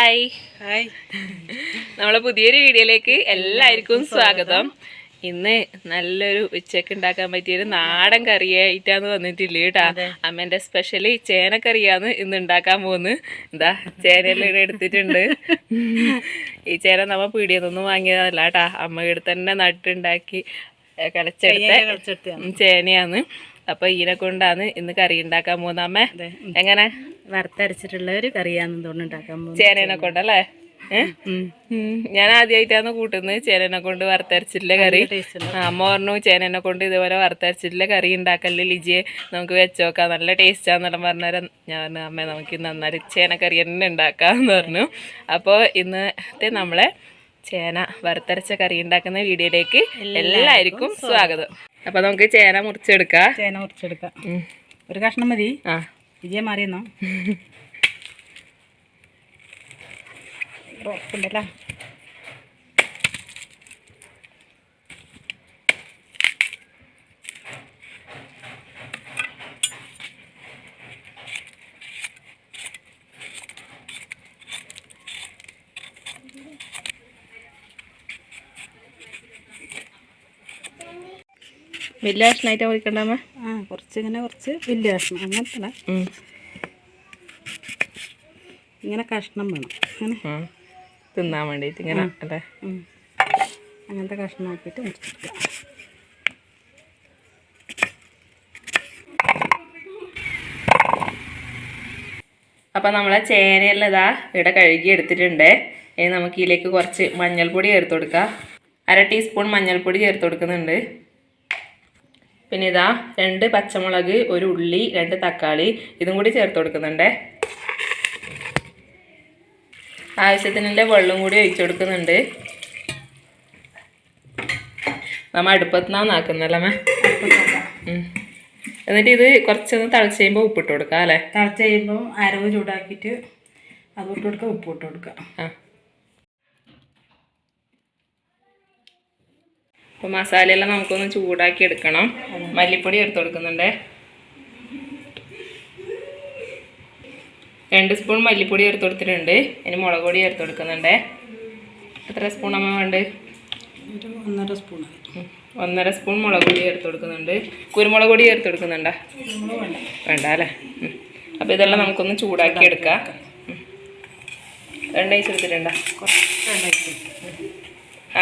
Hi hi നമ്മളെ പുതിയൊരു വീഡിയോയിലേക്ക് എല്ലാവർക്കും സ്വാഗതം. ഇന്ന് നല്ലൊരു ഉച്ചയ്ക്ക് ഉണ്ടാക്കാൻ പറ്റിയൊരു നാടൻ കറിയായിട്ടാന്ന് വന്നിട്ടില്ലേ കേട്ടാ അമ്മേന്റെ സ്പെഷ്യലി ചേനക്കറിയാന്ന് ഇന്ന് ഉണ്ടാക്കാൻ പോകുന്നത് എന്താ ചേനയെല്ലാം ഇവിടെ എടുത്തിട്ടുണ്ട്. ഈ ചേന നമ്മ പീടിയതൊന്നും വാങ്ങിയതല്ല കേട്ടാ അമ്മ ഇവിടെ തന്നെ നട്ടുണ്ടാക്കി കളച്ചെടുത്ത ചേനയാന്ന് അപ്പൊ ഇതിനെ കൊണ്ടാണ് ഇന്ന് കറി ഉണ്ടാക്കാൻ പോകുന്നത്. അമ്മ എങ്ങനെ? വറുത്തരച്ചിട്ടുള്ള ഒരു കറിയാന്ന് തോന്നുന്നു ഉണ്ടാക്കാൻ പോകുന്നത്. ചേനേനെ കൊണ്ടല്ലേ? ഞാൻ ആദ്യമായിട്ടാണ് കൂട്ടുന്നത് ചേനനെ കൊണ്ട് വറുത്തരച്ചിട്ടില്ല കറി. അമ്മ പറഞ്ഞു ചേനനെ കൊണ്ട് ഇതുപോലെ വറുത്തരച്ചിട്ടില്ല കറി ഉണ്ടാക്കല്ലേ ലിജിയെ. നമുക്ക് വെച്ചോക്കാം നല്ല ടേസ്റ്റാന്നെല്ലാം പറഞ്ഞാൽ ഞാൻ പറഞ്ഞു അമ്മ നമുക്ക് നന്നായി ചേനക്കറി തന്നെ ഉണ്ടാക്കാന്ന് പറഞ്ഞു. അപ്പോൾ ഇന്നത്തെ നമ്മളെ ചേന വറുത്തരച്ച കറി ഉണ്ടാക്കുന്ന വീഡിയോയിലേക്ക് എല്ലാവർക്കും സ്വാഗതം. അപ്പോൾ നമുക്ക് ചേന മുറിച്ചെടുക്കാം. ചേന മുറിച്ചെടുക്കാം. ഒരു കഷ്ണം മതി. ആ. വിജയ മാറിയെന്നോ? ഉറപ്പുണ്ടല്ലോ വലിയ കഷ്ണമായിട്ടാണ് മുറിക്കണ്ടമ്മ ആ കുറച്ച് ഇങ്ങനെ കുറച്ച് വലിയ കഷ്ണം. അങ്ങനത്തെ ഇങ്ങനെ കഷ്ണം വേണം. അങ്ങനെ. തിന്നാൻ വേണ്ടിയിട്ട് ഇങ്ങനെ അല്ലേ. അങ്ങനത്തെ കഷ്ണമാക്കിയിട്ട് മുറിച്ചെടുക്കാം അപ്പം നമ്മളെ ചേനയെല്ലാം ഇതാ ഇവിടെ കഴുകി എടുത്തിട്ടുണ്ട്. ഇനി നമുക്ക് ഇതിലേക്ക് കുറച്ച് മഞ്ഞൾപ്പൊടി ചേർത്ത് കൊടുക്കാം. അര ടീസ്പൂൺ മഞ്ഞൾപ്പൊടി ചേർത്ത് കൊടുക്കുന്നുണ്ട്. പിന്നെ ഇതാ രണ്ട് പച്ചമുളക് ഒരു ഉള്ളി രണ്ട് തക്കാളി ഇതും കൂടി ചേർത്ത് കൊടുക്കുന്നുണ്ട്. ആവശ്യത്തിനുള്ള വെള്ളം കൂടി ഒഴിച്ചു കൊടുക്കുന്നുണ്ട്. നമ്മ അടുപ്പത്തുനിന്നാണ് ആക്കുന്നല്ലേ മേ? എന്നിട്ട് ഇത് കുറച്ചൊന്ന് തിളച്ച് കഴിയുമ്പോൾ ഉപ്പിട്ട് കൊടുക്കാം അല്ലേ? തിളച്ച് കഴിയുമ്പോൾ അരവ് ചൂടാക്കിയിട്ട് അത് ഇട്ട് കൊടുക്കുക ഉപ്പ് ഇട്ട് കൊടുക്കുക. ആ. അപ്പോൾ മസാലയെല്ലാം നമുക്കൊന്ന് ചൂടാക്കി എടുക്കണം. മല്ലിപ്പൊടി എടുത്ത് കൊടുക്കുന്നുണ്ട്. രണ്ട് സ്പൂൺ മല്ലിപ്പൊടി ചേർത്ത് കൊടുത്തിട്ടുണ്ട്. ഇനി മുളക് പൊടി ചേർത്ത് കൊടുക്കുന്നുണ്ട്. എത്ര സ്പൂൺ അമ്മ വേണ്ട? ഒന്നര സ്പൂൺ. ഒന്നര സ്പൂൺ മുളക് പൊടി ചേർത്ത് കൊടുക്കുന്നുണ്ട്. കുരുമുളക് പൊടി ചേർത്ത് കൊടുക്കുന്നുണ്ടോ? വേണ്ട വേണ്ട അല്ലേ അപ്പോൾ ഇതെല്ലാം നമുക്കൊന്ന് ചൂടാക്കി എടുക്കാം. രണ്ടാഴ്ച എടുത്തിട്ടുണ്ടോ? കുറച്ച് ഒഴിച്ച്.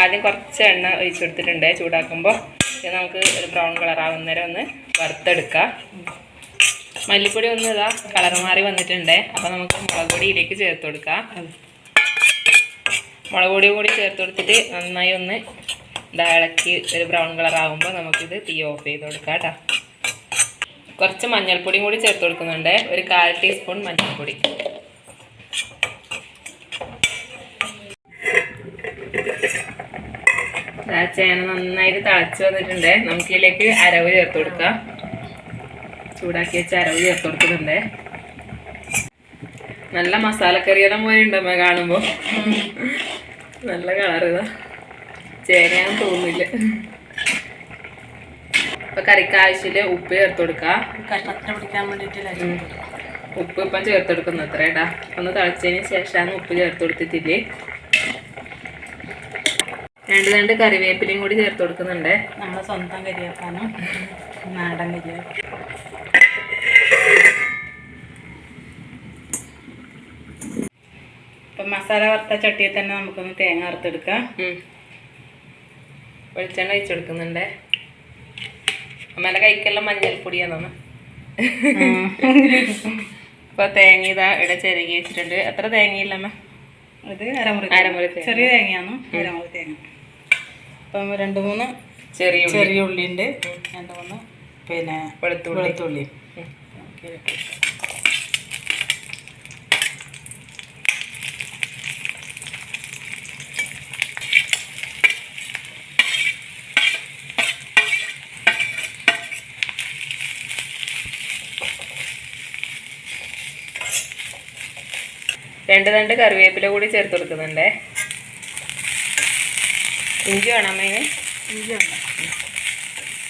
ആദ്യം കുറച്ച് എണ്ണ ഒഴിച്ചെടുത്തിട്ടുണ്ട് ചൂടാക്കുമ്പോൾ ഇത് നമുക്ക് ഒരു ബ്രൗൺ കളർ ആവുന്നേരം ഒന്ന് വറുത്തെടുക്കാം. മല്ലിപ്പൊടി ഒന്ന് ഇതാ കളർ മാറി വന്നിട്ടുണ്ട്. അപ്പോൾ നമുക്ക് മുളക് പൊടിയിലേക്ക് ചേർത്ത് കൊടുക്കാം. മുളക് പൊടി കൂടി ചേർത്ത് കൊടുത്തിട്ട് നന്നായി ഒന്ന് ഇതാ ഇളക്കി ഒരു ബ്രൗൺ കളർ ആകുമ്പോൾ നമുക്കിത് തീ ഓഫ് ചെയ്ത് കൊടുക്കാം കേട്ടോ. കുറച്ച് മഞ്ഞൾപ്പൊടിയും കൂടി ചേർത്ത് കൊടുക്കുന്നുണ്ട്. ഒരു കാൽ ടീസ്പൂൺ മഞ്ഞൾപ്പൊടി. ചേന നന്നായിട്ട് തിളച്ച് വന്നിട്ടുണ്ട്. നമുക്ക് ഇതിലേക്ക് അരവ് ചേർത്ത് കൊടുക്കാം. ചൂടാക്കി വെച്ച അരവ് ചേർത്ത് കൊടുക്കുന്നുണ്ട്. നല്ല മസാലക്കറിയെല്ലാം പോലെ ഉണ്ടമ്മ കാണുമ്പോൾ നല്ല കളർ ഇതാ. ചേനയാന്ന് തോന്നില്ല ഇപ്പൊ കറിക്ക് ആവശ്യമില്ല ഉപ്പ് ചേർത്ത് കൊടുക്കാം. കഷ്ണത്തിന് പിടിക്കാൻ വേണ്ടിയിട്ട് ഉപ്പ് ഇപ്പം ചേർത്ത് കൊടുക്കുന്നു അത്ര ഒന്ന് തിളച്ചതിന് ശേഷമാണ് ഉപ്പ് ചേർത്ത് കൊടുത്തിട്ടില്ലേ? രണ്ട് രണ്ട് കറിവേപ്പിലയും കൂടി ചേർത്ത് കൊടുക്കുന്നുണ്ട്. നമ്മൾ സ്വന്തം കരിവേപ്പാണ് നാടൻ കരിവേപ്പ് ഇപ്പം മസാല വറുത്ത ചട്ടിയിൽ തന്നെ നമുക്കൊന്ന് തേങ്ങ വറുത്തെടുക്കാം. വെളിച്ചെണ്ണ ഒഴിച്ചു കൊടുക്കുന്നുണ്ട്. അമ്മേന്റെ കൈക്കെല്ലാം മഞ്ഞൾപ്പൊടിയാന്ന് ഇപ്പൊ തേങ്ങ ഇതാ ഇവിടെ ചിരകി വെച്ചിട്ടുണ്ട്. എത്ര തേങ്ങയില്ല അമ്മ? ഇത് അരമുറി അരമുറി ചെറിയ തേങ്ങയാണ്. അരമുറി തേങ്ങ. അപ്പം രണ്ട് മൂന്ന് ചെറിയ ചെറിയ ഉള്ളി ഉണ്ട് രണ്ട് മൂന്ന് പിന്നെ വെളുത്തുള്ളി. വെളുത്തുള്ളി. രണ്ട് രണ്ട് കറിവേപ്പില കൂടി ചേർത്ത് കൊടുക്കുന്നുണ്ട്? ഇഞ്ചി വേണം അമ്മേന് ഇഞ്ചി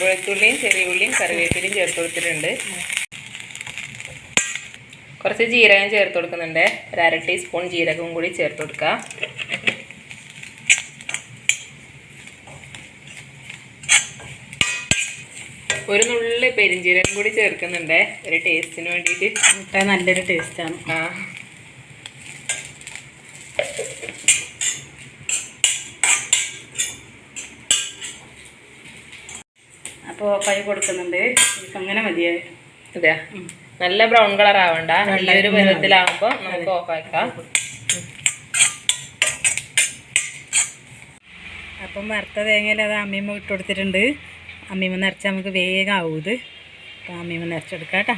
വെളുത്തുള്ളിയും ചെറിയ ഉള്ളിയും കറിവേപ്പിലയും ചേർത്ത് കൊടുത്തിട്ടുണ്ട്. കുറച്ച് ജീരകം ചേർത്ത് കൊടുക്കുന്നുണ്ട്. ഒരു അര ടീസ്പൂൺ ജീരകവും കൂടി ചേർത്ത് കൊടുക്കുക ഒരു നുള്ളി പെരിഞ്ജീരകം കൂടി ചേർക്കുന്നുണ്ട്. ഒരു ടേസ്റ്റിന് വേണ്ടിയിട്ട്. മുട്ട നല്ലൊരു ടേസ്റ്റാണ് ആ. അപ്പോൾ കൈ കൊടുക്കുന്നുണ്ട്. അങ്ങനെ മതിയായി അതെയാ? നല്ല ബ്രൗൺ കളർ ആവണ്ട. ഈ ഒരു പരുവത്തിലാവുമ്പോൾ നമുക്ക് ഓഫ് ആക്കാം അപ്പം വറുത്ത തേങ്ങയിൽ അത് അമ്മീമ്മ ഇട്ട് കൊടുത്തിട്ടുണ്ട്. അമ്മീമ്മ നിറച്ചാൽ നമുക്ക് വേഗം ആവൂത് ഇത്. അപ്പം അമ്മീമ്മ നിറച്ചെടുക്കാം കേട്ടോ.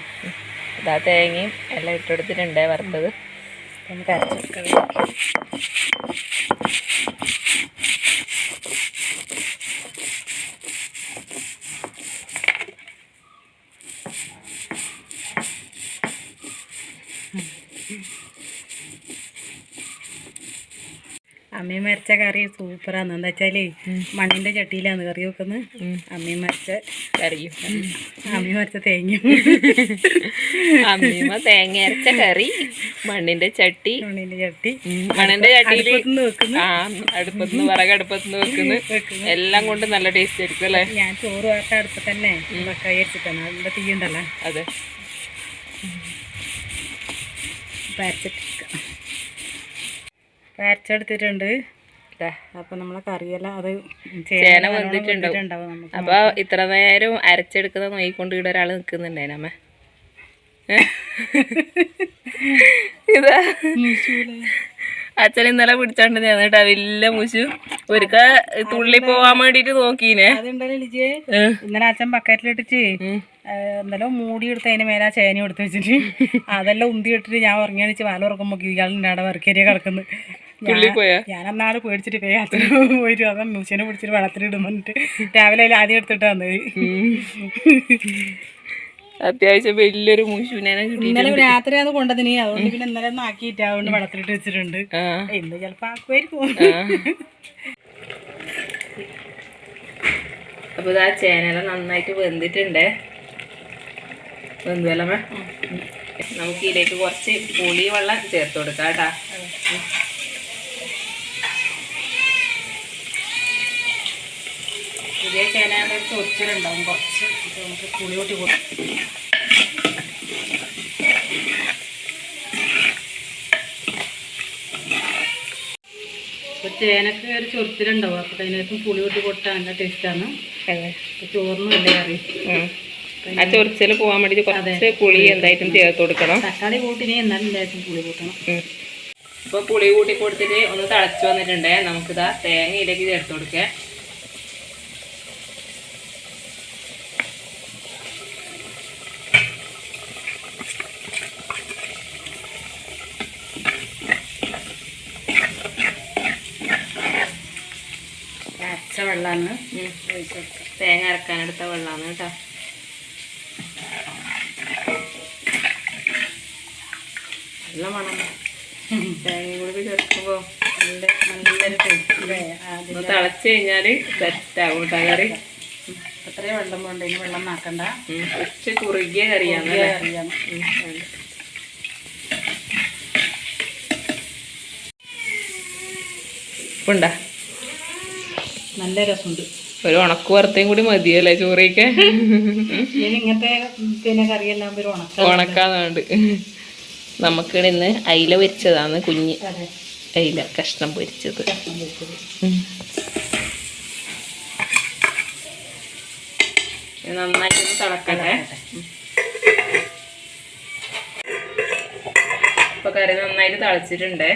ഇതാ തേങ്ങയും എല്ലാം ഇട്ട് കൊടുത്തിട്ടുണ്ട് വറുത്തത്. നമുക്ക് അരച്ചെടുക്കാം. അമ്മയും മരിച്ച കറി സൂപ്പറാണ് എന്താ വെച്ചാൽ മണ്ണിന്റെ ചട്ടിയിലാണ് കറി വെക്കുന്നത്. അമ്മയും മരിച്ച കറിയും. അമ്മയും മരിച്ച തേങ്ങ അമ്മീമ തേങ്ങ അരച്ച കറി മണ്ണിന്റെ ചട്ടി. മണ്ണിന്റെ ചട്ടി. മണ്ണിന്റെ ചട്ടിയിൽ അടുപ്പത്തുനിന്ന് വിറക് ആ അടുപ്പത്തുനിന്ന് വിറകടുപ്പത്തുനിന്ന് വെക്കുന്നു. എല്ലാം കൊണ്ട് നല്ല ടേസ്റ്റ് ആയിരിക്കും അല്ലേ? ഞാൻ ചോറ് വാർത്ത അടുപ്പ് തന്നെ കൈ അടിച്ചിട്ടാണ് അതിന്റെ തീ ഉണ്ടല്ലോ അതെ പരച്ചിട്ടിരിക്കാം പരച്ചെടുത്തിട്ടുണ്ട് ഇതാ. അപ്പൊ നമ്മളെ കറിയെല്ലാം അത് ചേന വന്നിട്ടുണ്ടാവും. അപ്പൊ ഇത്ര നേരം അരച്ചെടുക്കുന്ന നോയിക്കൊണ്ട് ഇവിടെ ഒരാൾ നിൽക്കുന്നുണ്ടായിനമ്മ ഇതാ. അച്ഛൻ ഇന്നലെ പിടിച്ചോണ്ട് കേട്ടാ വലിയ മുശു ഒരുക്ക തുള്ളി പോവാൻ വേണ്ടിട്ട് നോക്കീനെ. ഇന്നലെ അച്ഛൻ ബക്കറ്റിലിട്ടിട്ട് എന്തായാലും ഇന്നലെ മൂടി എടുത്ത് അതിന് മേലെ ചേന എടുത്ത് വെച്ചിട്ട്. അതെല്ലാം ഉന്തി ഇട്ടിട്ട് ഞാൻ ഉറങ്ങിയാണിച്ച് വാലുറക്കുമ്പോ ഇയാളുണ്ട് അവിടെ വർക്കേരിയ കിടക്കുന്നു. തുള്ളി പോയാ ഞാൻ അന്നാൾ പേടിച്ചിട്ട് പോയി അച്ഛന് പോയിട്ട് അതാ മ്യൂസിയനെ പിടിച്ചിട്ട് വെള്ളത്തിലിടും പറഞ്ഞിട്ട്. രാവിലെ അതിൽ ആദ്യം എടുത്തിട്ട് വന്നത്. അത്യാവശ്യം വലിയൊരു ഇന്നലെ രാത്രി അത് കൊണ്ടതിന് അതുകൊണ്ട് പിന്നെ ഇന്നലെ ഒന്നും ആക്കിയിട്ട് അതുകൊണ്ട് വെള്ളത്തിലിട്ട് വെച്ചിട്ടുണ്ട്. എന്ത് ഇന്ന് ചിലപ്പോ ആക്കുമായിരിക്കും. അപ്പൊ ഇതാ ചേനല നന്നായിട്ട് വെന്തിട്ടുണ്ട്. വെന്തുവല്ലമ്മ നമുക്ക് ഇതിലേക്ക് കുറച്ച് പുളി വെള്ളം ചേർത്ത് കൊടുക്കാം കേട്ടാ. പുതിയ ചേനയുടെ ചൊറിച്ചിലുണ്ടാവും കുറച്ച് നമുക്ക് പുളി കൂട്ടി കൊടുക്കും. ഇപ്പൊ ചേനക്ക് ഒരു ചൊറിച്ചിലുണ്ടാവും അപ്പൊ അതിനകത്തും പുളി കൂട്ടി കൊടുത്താൽ നല്ല ടേസ്റ്റാണ് ചോറിനും വലിയ കറി? ആ. ചൊറിച്ചിൽ പോവാൻ വേണ്ടി കുറച്ച് പുളി എന്തായിട്ടും ചേർത്ത് കൊടുക്കണം. തക്കാളി കൂട്ടിനെ എന്നാലും എല്ലാവർക്കും പുളി കൂട്ടണം. ഇപ്പോൾ ഇപ്പൊ പുളി കൂട്ടി കൊടുത്തിട്ട് ഒന്ന് തിളച്ചു വന്നിട്ടുണ്ട്. നമുക്കിതാ തേങ്ങയിലേക്ക് ചേർത്ത് കൊടുക്കാം അരച്ച വെള്ളമാണ്. തേങ്ങ അരക്കാനെടുത്ത വെള്ളമാണ് കേട്ടോ. നല്ല മണം. തേങ്ങയും കൂടി ചേർക്കുമ്പോൾ നല്ല നല്ലൊരു ടേസ്റ്റ് തിളച്ച് കഴിഞ്ഞാൽ സെറ്റ് ആവും കേട്ടോ കറി. അത്രയും വെള്ളം കൊണ്ട് ഇനി വെള്ളം നാക്കണ്ട. കുറച്ച് കുറുകിയ കറിയാണ്. ഉണ്ട്. നല്ല രസമുണ്ട്. ഒരു ഉണക്ക് വറുത്തയും കൂടി മതിയല്ലേ ചോറിക്ക്? ഇനി ഇങ്ങനത്തെ പിന്നെ കറിയെല്ലാം ഒരു ഉണക്ക ഉണക്കാന്നുണ്ട്. നമുക്ക് ഇന്ന് അയില പൊരിച്ചതാണ് കുഞ്ഞ് അയില കഷ്ണം പൊരിച്ചത്. നന്നായിട്ട്. തിളക്കട്ടെ. ഇപ്പൊ കറി നന്നായിട്ട് തിളച്ചിട്ടുണ്ട്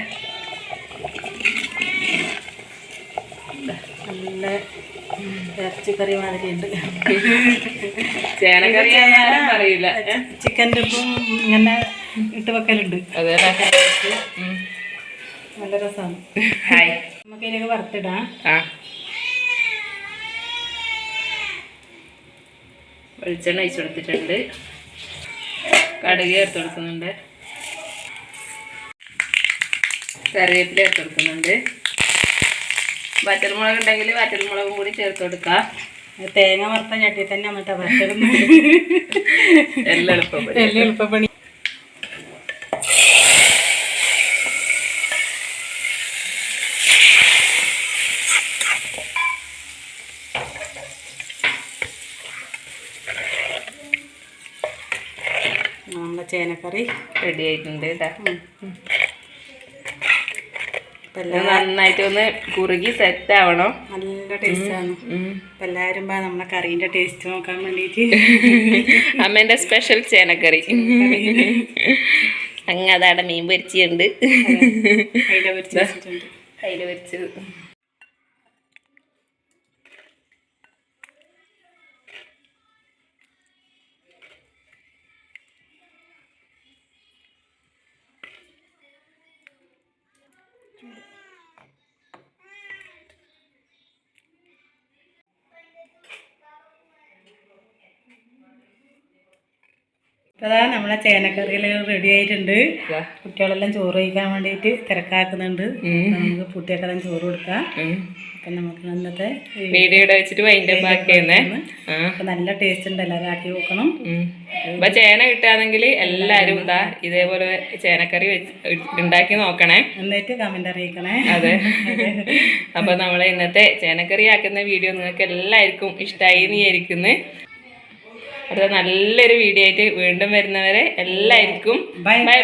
നല്ല ഇറച്ചിക്കറി മാതിരിയുണ്ട് ചേനക്കറി അറിയില്ല. ചിക്കന്റെ ഒപ്പം ഇങ്ങനെ ഇട്ട് വെക്കലുണ്ട്. നല്ല രസമാണ് നമുക്ക് ഇതിലേക്ക് വറുത്തിടാം. വെളിച്ചെണ്ണ അയച്ചു കൊടുത്തിട്ടുണ്ട്. കടുക് ചേർത്ത് കൊടുക്കുന്നുണ്ട്. കറിവേപ്പില ചേർത്ത് കൊടുക്കുന്നുണ്ട്. വറ്റൽമുളക് ഉണ്ടെങ്കിൽ വറ്റൽമുളകും കൂടി ചേർത്ത് കൊടുക്കുക. തേങ്ങ വറുത്ത ചട്ടി തന്നെ മറ്റേ വറ്റലും എല്ലാം എളുപ്പപ്പണി. എല്ലാം എളുപ്പപ്പണി. നമ്മളെ ചേനക്കറി റെഡി ആയിട്ടുണ്ട്. കേട്ടോ നന്നായിട്ട് ഒന്ന് കുറുകി സെറ്റ് ആവണം. നല്ല ടേസ്റ്റാണ്. എല്ലാവരും നമ്മളെ കറീന്റെ ടേസ്റ്റ് നോക്കാൻ വേണ്ടിയിട്ട് അമ്മേന്റെ സ്പെഷ്യൽ ചേനക്കറി. അങ്ങ് അതാടെ മീൻ പൊരിച്ചുണ്ട് അതിൽ പൊരിച്ച് അതാ നമ്മളെ ചേനക്കറിയെല്ലാം റെഡി ആയിട്ടുണ്ട്. കുട്ടികളെല്ലാം ചോറ് കഴിക്കാൻ വേണ്ടിയിട്ട് തിരക്കാക്കുന്നുണ്ട്. നമുക്ക് കുട്ടികൾക്കെല്ലാം ചോറ് കൊടുക്കാം. അപ്പം നമുക്ക് ഇന്നത്തെ വീഡിയോ വെച്ചിട്ട് ആ. അപ്പം നല്ല ടേസ്റ്റ് ഉണ്ട്. എല്ലാവരും ആക്കി നോക്കണം. അപ്പം ചേന കിട്ടുകയാണെങ്കിൽ എല്ലാവരും ഇതാ ഇതേപോലെ ചേനക്കറി വെച്ച് ഉണ്ടാക്കി നോക്കണേ. എന്നിട്ട് കമന്റ് അറിയിക്കണേ. അതെ. അപ്പൊ നമ്മളെ ഇന്നത്തെ ചേനക്കറി ആക്കുന്ന വീഡിയോ നിങ്ങൾക്ക് എല്ലാവർക്കും ഇഷ്ടമായി എന്ന് വിചാരിക്കുന്നു. അടുത്ത നല്ലൊരു വീഡിയോ ആയിട്ട് വീണ്ടും വരുന്നവരെ എല്ലാവർക്കും ബൈ ബൈ